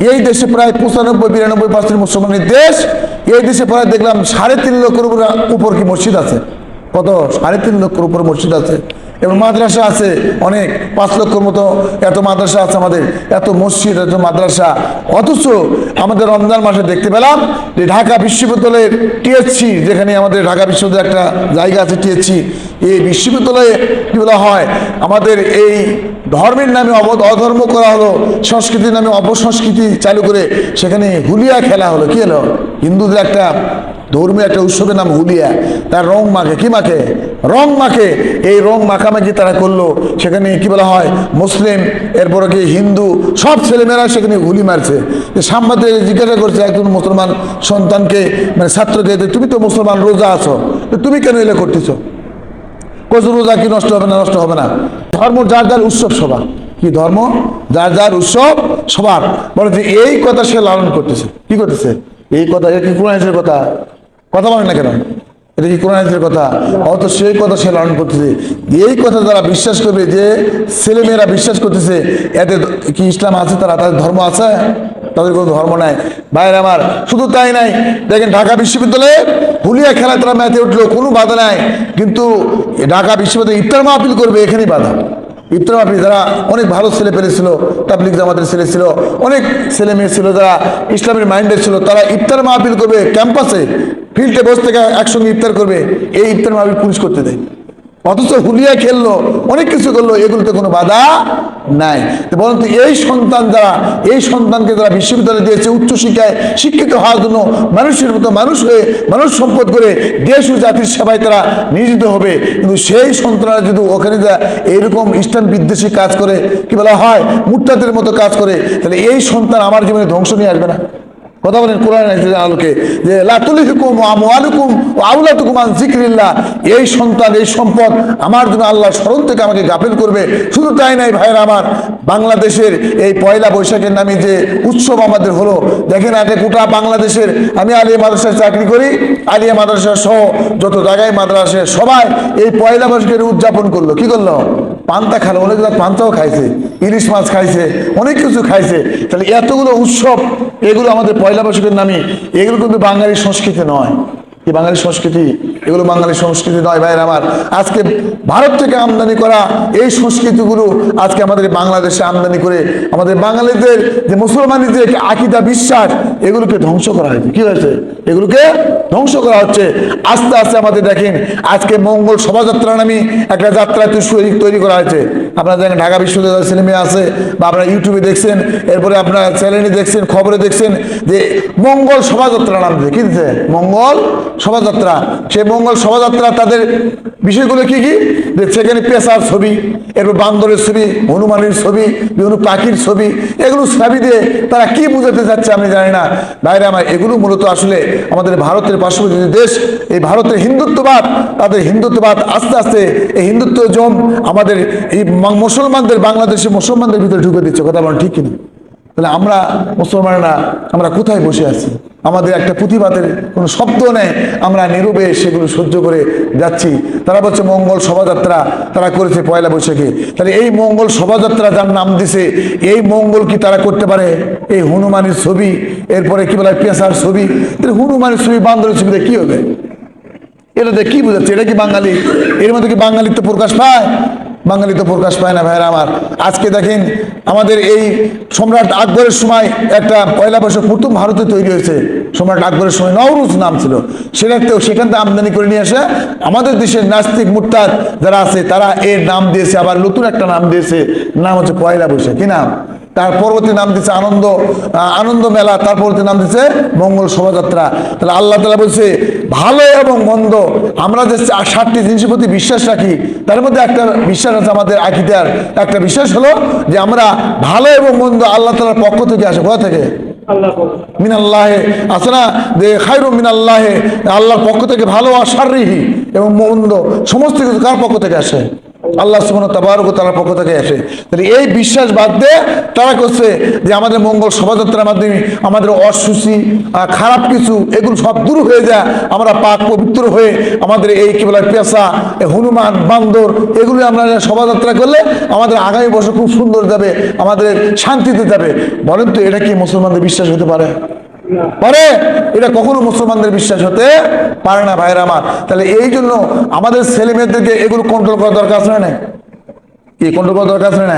এই দেশে প্রায় পঁচানব্বই, বিরানব্বই পার্সেন্ট মুসলমানের দেশ। এই দেশে প্রায় দেখলাম সাড়ে তিন লক্ষের উপর উপর কি মসজিদ আছে? কত? সাড়ে তিন লক্ষের উপর মসজিদ আছে। এবং মাদ্রাসা আছে অনেক, পাঁচ লক্ষর মতো এত মাদ্রাসা আছে আমাদের, এত মসজিদ, এত মাদ্রাসা। অথচ আমাদের রমজান মাসে দেখতে পেলাম যে ঢাকা বিশ্ববিদ্যালয়ের টিএসসি, যেখানে আমাদের ঢাকা বিশ্ববিদ্যালয়ের একটা জায়গা আছে টিএসসি, এই বিশ্ববিদ্যালয়ে কী বলা হয়, আমাদের এই ধর্মের নামে অধর্ম করা হলো, সংস্কৃতির নামে অপসংস্কৃতি চালু করে সেখানে হুলিয়া খেলা হলো। কি হলো? হিন্দুদের একটা ধর্মীয় একটা উৎসবের নাম হুলিয়া। তার রং মাখে, কি মাখে? রং মাখে। এই রং মাখামাখি তারা করল। সেখানে কি বলা হয়? মুসলিম, এরপরে কি হিন্দু, সব ছেলেমেয়েরা সেখানে গুলি মারছে। যে সাংবাদিক জিজ্ঞাসা করছে, একজন মুসলমান সন্তানকে মানে ছাত্রকে তুমি তো মুসলমান, রোজা আছো। তুমি কেন এলে করতেছো? কোচ রোজা কি নষ্ট হবে না, নষ্ট হবে না? ধর্ম যার যার উৎসব সবার। কি ধর্ম? যার যার উৎসব সবার। বলে যে, এই কথা সে লালন করতেছে। কি করতেছে? এই কথা এটা কি কোরআনের কথা। কথা বলেন না কেন? এটা কি কোরআনের কথা? অত সেই কথা সে লালন করতেছে। এই কথা তারা বিশ্বাস করবে যে ছেলেমেয়েরা বিশ্বাস করতেছে এতে কি ইসলাম আছে? তারা তাদের ধর্ম আছে? তাদের কোনো ধর্ম নাই। বাইরে আমার, শুধু তাই নাই। দেখেন, ঢাকা বিশ্ববিদ্যালয়ে হুলিয়া খেলায় তারা ম্যাচে উঠল, কোনো বাধা নাই। কিন্তু ঢাকা বিশ্ববিদ্যালয়ে ইফতার মাহফিল করবে, এখানেই বাধা। মাহফিল যারা অনেক ভালো ছেলে পেলে ছিল তাবলিক জামাতের ছেলে ছিল, অনেক ছেলে মেয়ে ছিল যারা ইসলামের মাইন্ডের ছিল, তারা ইফতার মাহফিল করবে ক্যাম্পাসে ফিল্ডে বসে থেকে একসঙ্গে ইফতার করবে, এই ইফতার মাহফিল পুলিশ করতে দেয়। অথচ হুলিয়া খেললো, অনেক কিছু করল, এগুলোতে কোনো বাধা নাই। বরং এই সন্তান যারা, এই সন্তানকে যারা বিশ্ববিদ্যালয়ে দিয়েছে উচ্চশিক্ষায় শিক্ষিত হওয়ার জন্য মানুষের মতো মানুষ হয়ে, মানুষ সম্পদ করে দেশ ও জাতির সেবায় তারা নিয়োজিত হবে। কিন্তু সেই সন্তানরা যদি ওখানে যা এইরকম ইসলাম বিদ্বেষী কাজ করে, কি বলা হয়, মুরতাদের মতো কাজ করে, তাহলে এই সন্তান আমার জীবনে ধ্বংস নিয়ে আসবে না। কথা বলেন কোরআন আলোকে যে লাতুল হুকুম আমুয়ালুকুম ও আউলাতুকুম আন জিক্রিল্লাহ এই সন্তান, এই সম্পদ আমার জন্য আল্লাহ স্মরণ থেকে আমাকে গাফিল করবে। শুধু তাই নাই ভাইয়েরা আমার, বাংলাদেশের এই পয়লা বৈশাখের নামে যে উৎসব আমাদের হলো, দেখেন আগে গোটা বাংলাদেশের, আমি আলিয়া মাদ্রাসায় চাকরি করি, আলিয়া মাদ্রাসা সহ যত জায়গায় মাদ্রাসে সবাই এই পয়লা বৈশাখের উদযাপন করল। কি করল? পান্তা খালো, অনেক পান্তাও খাইছে। ইলিশ মাছ খাইছে, অনেক কিছু খাইছে। তাহলে এতগুলো উৎসব, এগুলো আমাদের পয়লা বৈশাখের নামে, এগুলো কিন্তু বাঙালি সংস্কৃতি নয়। কি বাঙালি সংস্কৃতি? এগুলো বাঙালি সংস্কৃতি নয় ভাইয়ের আমার। আজকে ভারত থেকে আমদানি করা এই সংস্কৃতিগুলো আজকে আমাদের বাংলাদেশে আমদানি করে, আমাদের বাঙালিদের, যে মুসলমানিদের আকিদা, বিশ্বাস, এগুলোকে ধ্বংস করা হয়েছে। কি হয়েছে? এগুলোকে ধ্বংস করা হচ্ছে। আস্তে আস্তে আমাদের দেখেন, আজকে মঙ্গল শোভাযাত্রা নামে একটা যাত্রা তৈরি তৈরি করা হয়েছে। আপনারা দেখেন ঢাকা বিশ্ববিদ্যালয়ের ছেলে মেয়ে আছে, বা আপনারা ইউটিউবে দেখছেন, এরপরে আপনার চ্যানেলে দেখছেন, খবরে দেখছেন যে মঙ্গল শোভাযাত্রা নাম দিয়ে, কি দিচ্ছে মঙ্গল শোভাযাত্রা। সেই মঙ্গল শোভাযাত্রা তাদের বিষয়গুলো কি কি? যে সেখানে পেশার ছবি, এরপর বান্দরের ছবি, হনুমানের ছবি, বিভিন্ন পাখির ছবি, এগুলো ছবি দিয়ে তারা কি বুঝাতে চাচ্ছে আমি জানি না। বাইরে আমার, এগুলো মূলত আসলে আমাদের ভারতের পার্শ্ববর্তী দেশ, এই ভারতের হিন্দুত্ববাদ, তাদের হিন্দুত্ববাদ আস্তে আস্তে এই হিন্দুত্ব জম আমাদের এই মুসলমানদের বাংলাদেশে মুসলমানদের ভিতরে ঢুকে দিচ্ছে। কথা বলেন ঠিক কিনা? তাহলে আমরা মুসলমানরা, আমরা কোথায় বসে আছি? আমাদের একটা প্রতিবাদের কোনো শব্দ নেই, আমরা নীরবে সেগুলো সহ্য করে যাচ্ছি। তারা বলছে, মঙ্গল শোভাযাত্রা তারা করেছে পয়লা বৈশাখে। তাহলে এই মঙ্গল শোভাযাত্রা যার নাম দিছে, এই মঙ্গল কি তারা করতে পারে? এই হনুমানের ছবি, এরপরে কি বলে, পেশার ছবি। তাহলে হনুমানের ছবি, বান্দরের ছবিতে কি হবে? এটাতে কি বোঝাচ্ছে? এটা কি বাঙালি? এর মধ্যে কি বাঙালিত্ব প্রকাশ পায়? বাঙালি তো প্রকাশ পায় না ভাইরা আমার। আজকে দেখেন আমাদের এই সম্রাট আকবরের সময় একটা পয়লা বৈশাখ প্রথম ভারতে তৈরি হয়েছে। সম্রাট আকবরের সময় নওরুজ নাম ছিল। সেটাতেও সেখান থেকে আমদানি করে নিয়ে আসে। আমাদের দেশের নাস্তিক মুরতাদ যারা আছে, তারা এর নাম দিয়েছে, আবার নতুন একটা নাম দিয়েছে। নাম হচ্ছে পয়লা বৈশাখ। কি নাম? তার পরবর্তী নাম দিচ্ছে আনন্দ আনন্দ মেলা তার পরবর্তী নাম দিচ্ছে মঙ্গল শোভাযাত্রা। তাহলে আল্লাহ তালা বলছে ভালো এবং মন্দ আমরা যে সাতটি জিনিসের প্রতি বিশ্বাস রাখি তার মধ্যে একটা বিশ্বাস আছে আমাদের আকিদার। একটা বিশ্বাস হলো যে আমরা ভালো এবং মন্দ আল্লাহ তালার পক্ষ থেকে আসে। কোথা থেকে? মিনাল্লাহে। আছে না? যে খাইরু মিনাল্লাহে। আল্লাহর পক্ষ থেকে ভালো আর শারীরিহি এবং মন্দ সমস্ত কিছু কার পক্ষ থেকে আসে? আল্লাহ সুবহান তাবারক তার পক্ষ থেকে আসে। তাহলে এই বিশ্বাস বাদ দিয়ে তারা করছে যে আমাদের মঙ্গল শোভাযাত্রার মাধ্যমে আমাদের অসুচি খারাপ কিছু, এগুলো সব দূর হয়ে যায়। আমরা পাক পবিত্র হয়ে আমাদের এই কি বলে পেশা হনুমান, বান্দর, এগুলো আমরা শোভাযাত্রা করলে আমাদের আগামী বছর খুব সুন্দর যাবে, আমাদের শান্তিতে যাবে। বলেন তো, এটা কি মুসলমানদের বিশ্বাস হতে পারে? পারে এটা কখনো মুসলমানদের বিশ্বাস হতে পারে না ভাইরা আমার তাহলে এই জন্য আমাদের ছেলেমেয়েদেরকে এগুলো কন্ট্রোল করা দরকার আছে না? কি কন্ট্রোল করা দরকার আছে না?